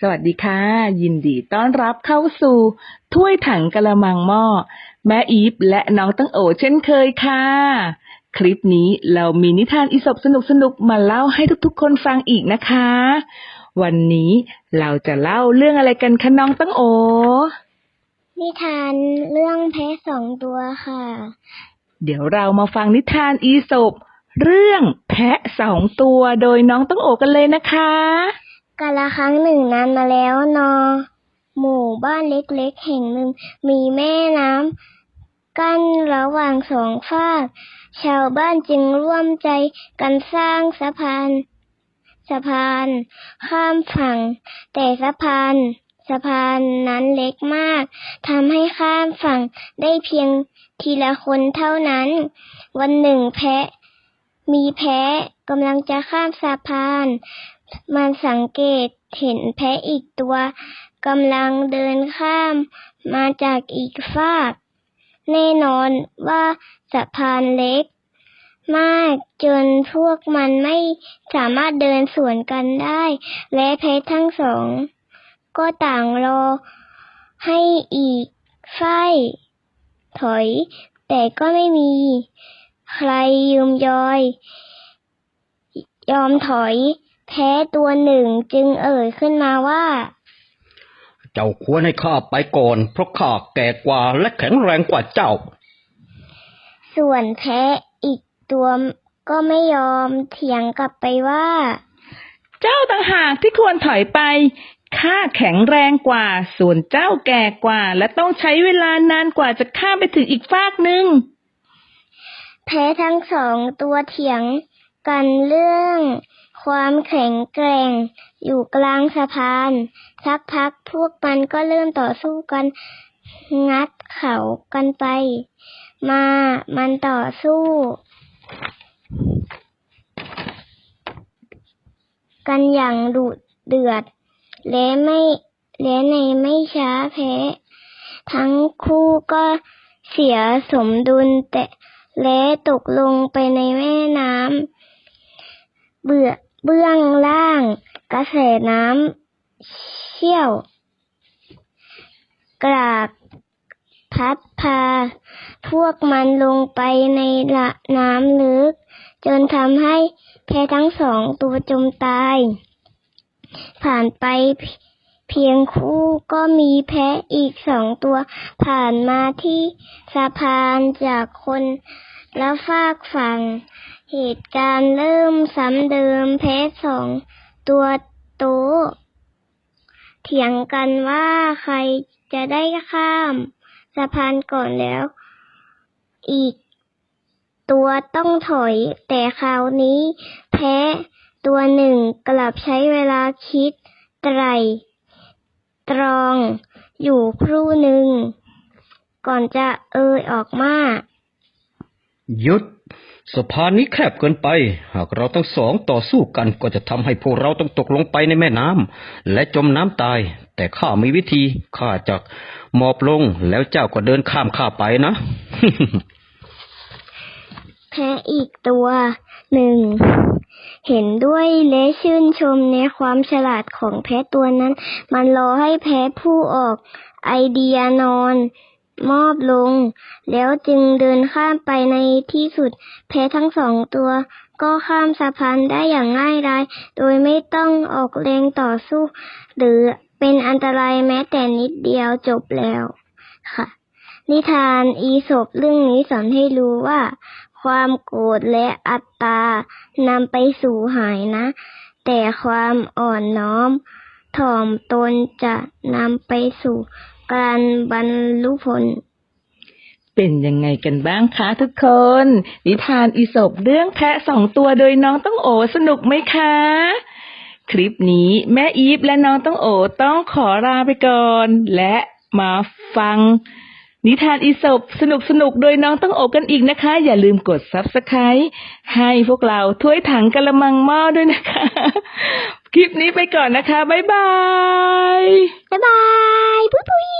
สวัสดีค่ะ ยินดีต้อนรับเข้าสู่ ถ้วยถังกะละมังหม้อ แม่อีฟและน้องตั้งโอเช่นเคยค่ะ คลิปนี้เรามีนิทานอีสบสนุกๆมาเล่าให้ทุกๆ คนฟังอีกนะคะ วันนี้เราจะเล่าเรื่องอะไรกันคะน้องตั้งโอ นิทานเรื่องแพะสองตัวค่ะ เดี๋ยวเรามาฟังนิทานอีสบเรื่องแพะสองตัวโดยน้องตั้งโอกันเลยนะคะ กาละครั้งหนึ่งนานมาแล้วนอ หมู่บ้านเล็กๆ แห่งหนึ่งมีแม่น้ำกั้นระหว่างสองฝาก ชาวบ้านจึงร่วมใจกันสร้างสะพานสะพาน ข้ามฝั่ง แต่สะพานสะพานนั้นเล็กมากทำให้ข้ามฝั่งได้เพียงทีละคนเท่านั้น วันหนึ่งแพะ มีแพะกำลังจะข้ามสะพาน มันสังเกตเห็นแพะอีกตัวกำลังเดินข้ามมาจากอีกฝาก แน่นอนว่าสะพานเล็ก มากจนพวกมันไม่สามารถเดินสวนกันได้ และแพะทั้งสอง ก็ต่างรอให้อีกฝ่ายถอย แต่ก็ไม่มี ใครยืมยอย ยอมถอย แพ้ตัวหนึ่งจึงเอ่ยขึ้นมาว่า เจ้าควรให้ข้าไปก่อน เพราะข้าแก่กว่าและแข็งแรงกว่าเจ้า ส่วนแพ้อีกตัวก็ไม่ยอมเถียงกลับไปว่า เจ้าต่างหากที่ควรถอยไปข้าแข็งแรงกว่า ส่วนเจ้าแก่กว่า และต้องใช้เวลานานกว่าจะข้ามไปถึงอีกฟากหนึ่งแพ้ทั้งสองตัวเถียงกันเรื่อง ความแข็งแกร่ง อยู่กลางสะพาน สักพักพวกมันก็เริ่มต่อสู้กัน งัดเขากันไป มามันต่อสู้ กันอย่างดุเดือด และไม่และในไม่ช้าแพ้ ทั้งคู่ก็เสียสมดุลแต่และตกลงไปในแม่น้ำเบื่อ เบื้องล่าง กระแสน้ำเชี่ยว กรากพัดพา พวกมันลงไปในละน้ำลึก จนทำให้แพทั้งสองตัวจมตาย ผ่านไปเพียงคู่ก็มีแพะอีกสองตัว ผ่านมาที่สะพานจากคนและฝากฝั่ง เหตุการณ์เริ่มซ้ำเดิมแพะสองตัวโตะเถียงกันว่าใครจะได้ข้ามสะพานก่อนแล้ว อีกตัวต้องถอย แต่คราวนี้ แพะตัวหนึ่งกลับใช้เวลาคิดไตร ตรองอยู่ครู่หนึ่ง ก่อนจะเอ่ยออกมาหยุด สะพานนี้แคบเกินไป หากเราทั้งสองต่อสู้กันก็จะทำให้พวกเราต้องตกลงไปในแม่น้ำและจมน้ำตาย แต่ข้ามีวิธีข้าจะมอบลงแล้วเจ้าก็เดินข้ามข้าไปนะแพะอีกตัวหนึ่งเห็นด้วยและชื่นชมในความฉลาดของแพะตัวนั้น มันรอให้แพะผู้ออกไอเดียนอน มอบลง แล้วจึงเดินข้ามไปในที่สุด แพะทั้งสองตัว ก็ข้ามสะพานได้อย่างง่ายดายโดยไม่ต้องออกแรงต่อสู้ หรือเป็นอันตรายแม้แต่นิดเดียวจบแล้วค่ะ นิทานอีสบเรื่องนี้สอนให้รู้ว่า ความโกรธและอัตตานำไปสู่หายนะ แต่ความอ่อนน้อมถ่อมตนจะนำไปสู่ การบรรลุผล เป็นยังไงกันบ้างคะทุกคน นิทานอีสบเรื่องแพะสองตัวโดยน้องต้องโอสนุกไหมคะ คลิปนี้แม่อีฟและน้องต้องโอต้องขอลาไปก่อน และมาฟังนิทานอีสบสนุกสนุกๆโดยน้องต้องโอกันอีกนะคะ อย่าลืมกด subscribe ให้พวกเราถ้วยถังกะละมังหม้อด้วยนะคะ คลิปนี้ไปก่อนนะคะ บ๊ายบาย บ๊ายบาย ปุ้ยปุ้ย